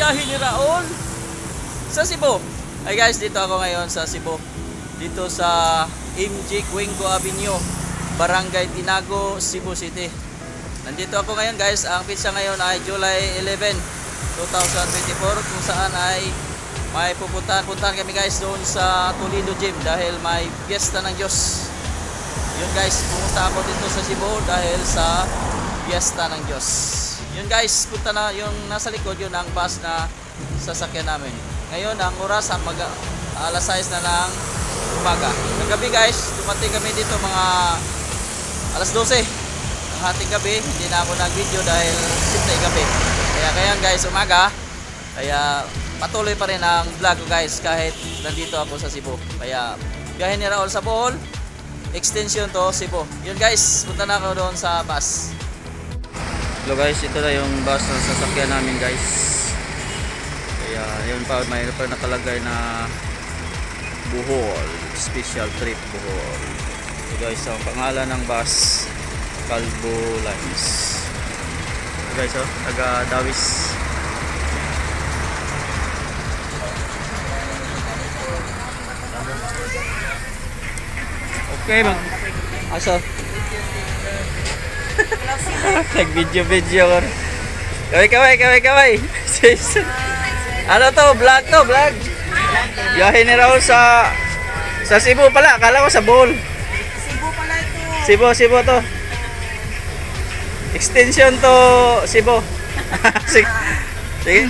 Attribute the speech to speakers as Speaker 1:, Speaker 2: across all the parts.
Speaker 1: biyahe ni Raul sa Cebu. Ay guys, dito ako ngayon sa Cebu. Dito sa MG Cuenco Avenue, Barangay Tinago, Cebu City. Nandito ako ngayon guys, ang pizza ngayon ay July 11, 2024 kung saan ay may pupuntahan puntahan kami guys doon sa Toledo Gym dahil may fiesta ng Diyos. Yun guys, pumunta ako dito sa Cebu dahil sa fiesta ng Diyos. Yun guys, punta na yung nasa likod yun ang bus na sasakyan namin. Ngayon ang oras ang mag alas 6 na ng umaga. Kagabi guys, dumating kami dito mga alas 12 ng hating gabi. Hindi na ako nag-video dahil sintay gabi. Kaya kaya guys, umaga. Kaya patuloy pa rin ang vlog ko guys kahit nandito ako sa Cebu. Kaya biyahe ni Raul sa Bohol, extension to Cebu. Yun guys, punta na ako doon sa bus. Hello guys, ito na yung bus na sasakyan namin guys. Kaya yun pa, mayroon pa nakalagay na Bohol, special trip Bohol. So guys, ang pangalan ng bus, Calvo Lines. So guys, oh, taga Dawis. Okay, mag... Asa? Nag-video-video ko. Kaway, kaway, kaway, kaway. Ano to? Vlog to, vlog. Biyahe ni Raul sa sa Cebu pala. Akala ko sa Bohol.
Speaker 2: Cebu pala ito.
Speaker 1: Cebu, Cebu to. Extension to Cebu. Sige. Sige.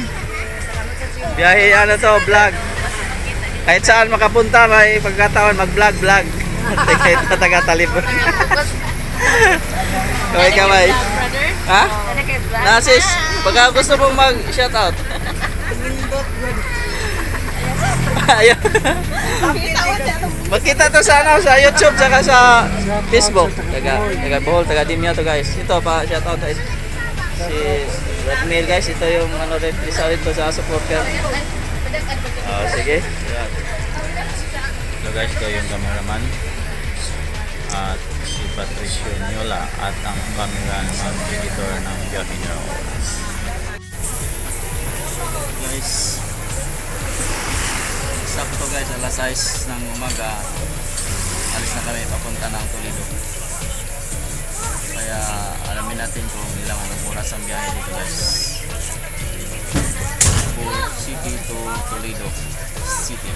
Speaker 1: Biyahe ano to, vlog. Kahit saan makapunta, may pagkataon mag-vlog, vlog. Kahit na kaway.
Speaker 2: Brother?
Speaker 1: Ha? Nasis, pagka gusto mong mag-shoutout. Ayun.
Speaker 2: Ko.
Speaker 1: Magkita to sa ano, sa YouTube saka sa Facebook. Taga taga Bohol, taga Dimya to guys. Ito pa shout out guys. Si Redmail guys, ito yung ano rin isa rin to sa supporter. Oh, sige. Hello guys, ito yung cameraman. At Patricio Nyola at ang cameraman ng editor ng ni Raul. Guys, Sakto guys, alas 6 ng umaga. Alis na kami papunta ng Toledo. Kaya alamin natin kung ilang oras ang biyahe dito guys. Cebu City to Toledo City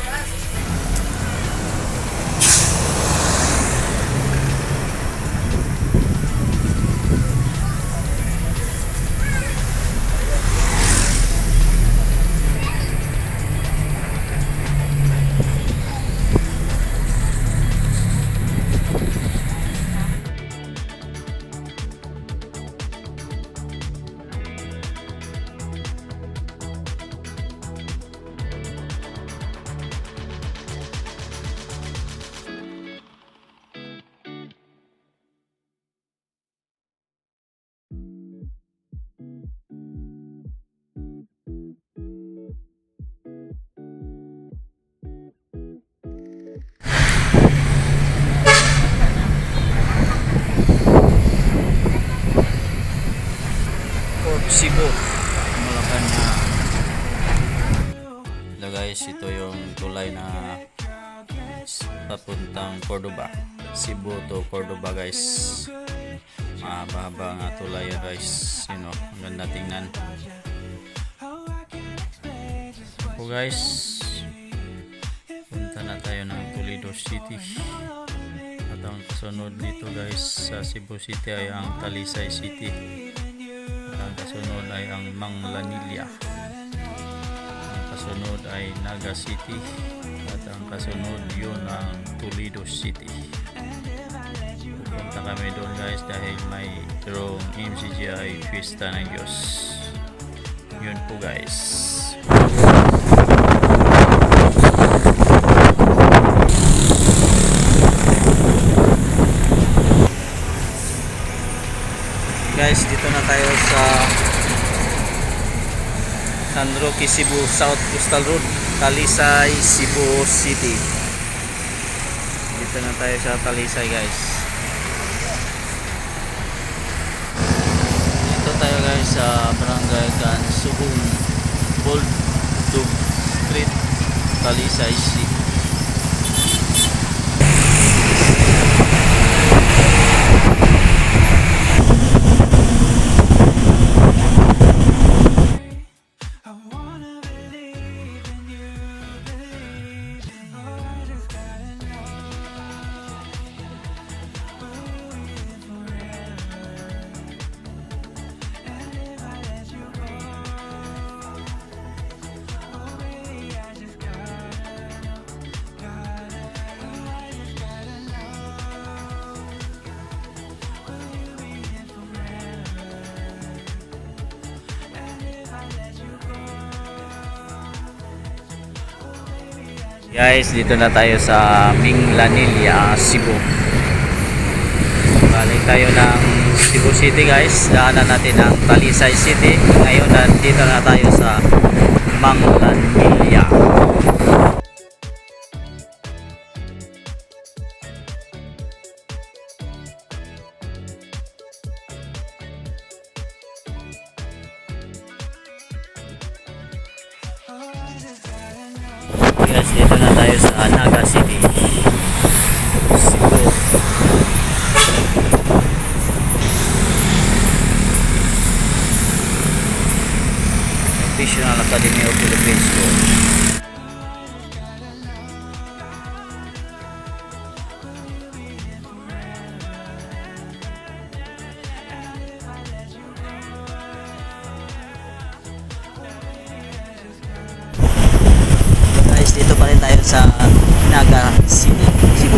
Speaker 1: Cebu Malacanang Hello guys, ito yung tulay na papuntang Cordoba. Cebu to Cordoba guys. Mahaba-haba nga tulay guys. You know, ang ganda tingnan. So guys punta na tayo ng Toledo City. At ang kasunod dito guys sa Cebu City ay ang Talisay City ang kasunod ay ang Manglanilla ang kasunod ay Naga City. At ang kasunod yun ang Toledo City. Pupunta kami doon guys dahil may tirong MCGI Fiesta ng Diyos. Yun po guys guys, dito na tayo sa San Roque, Cebu, South Coastal Road, Talisay, Cebu City. Dito na tayo sa Talisay guys. Dito tayo guys sa Barangay Kansubong, Bold Street, Talisay, Cebu. Guys, dito na tayo sa Minglanilla, Cebu. Galing tayo ng Cebu City guys. Daanan natin ang Talisay City. Ngayon, dito na tayo sa Manglanilla. guys dito na tayo sa Naga City. Cebu National Academy of Philippines. sa Naga City, Cebu.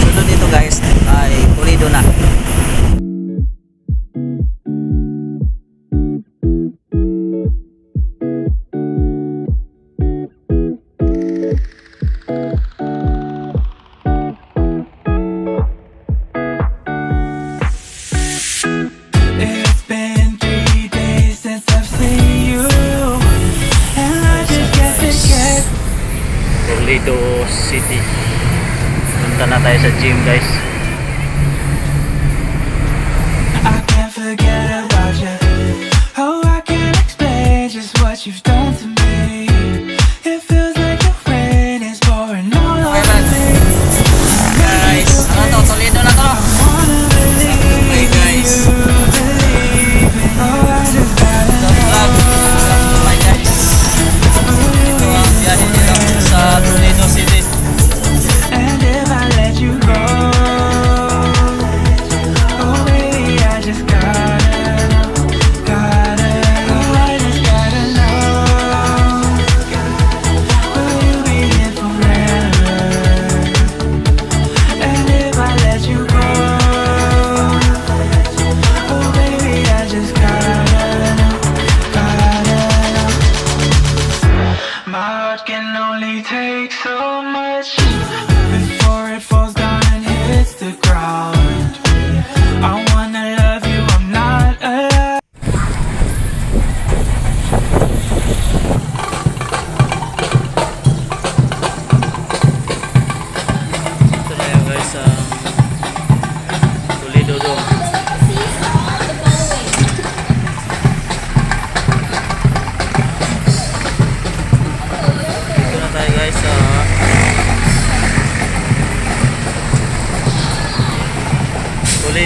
Speaker 1: So doon ito guys ay pulido na. City. Punta na tayo sa gym guys.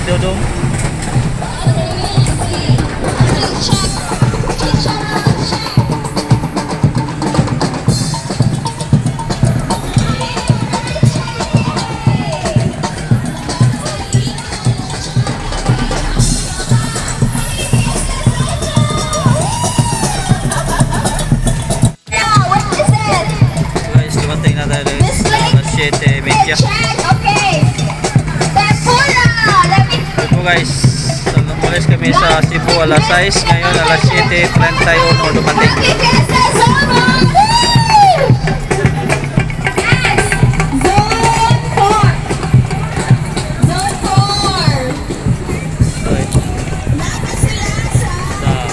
Speaker 3: Dodong.
Speaker 1: Guys, dumating na tayo sa machete media. mo guys. So umalis kami sa Cebu alas 6 ngayon alas
Speaker 4: 7.30 tayo
Speaker 1: mo dumating.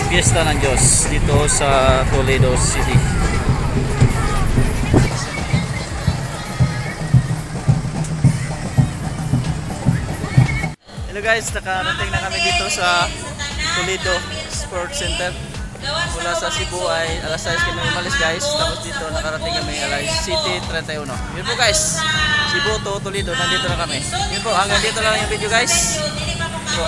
Speaker 1: Fiesta ng Diyos dito sa Toledo City. So guys, nakarating na kami dito sa Toledo Sports Center. Mula sa Cebu ay alas 6 kami umalis guys. Tapos dito nakarating kami alas City 31. Yun po guys, Cebu to Toledo, nandito na kami. Yun po, hanggang dito lang yung video guys. Po.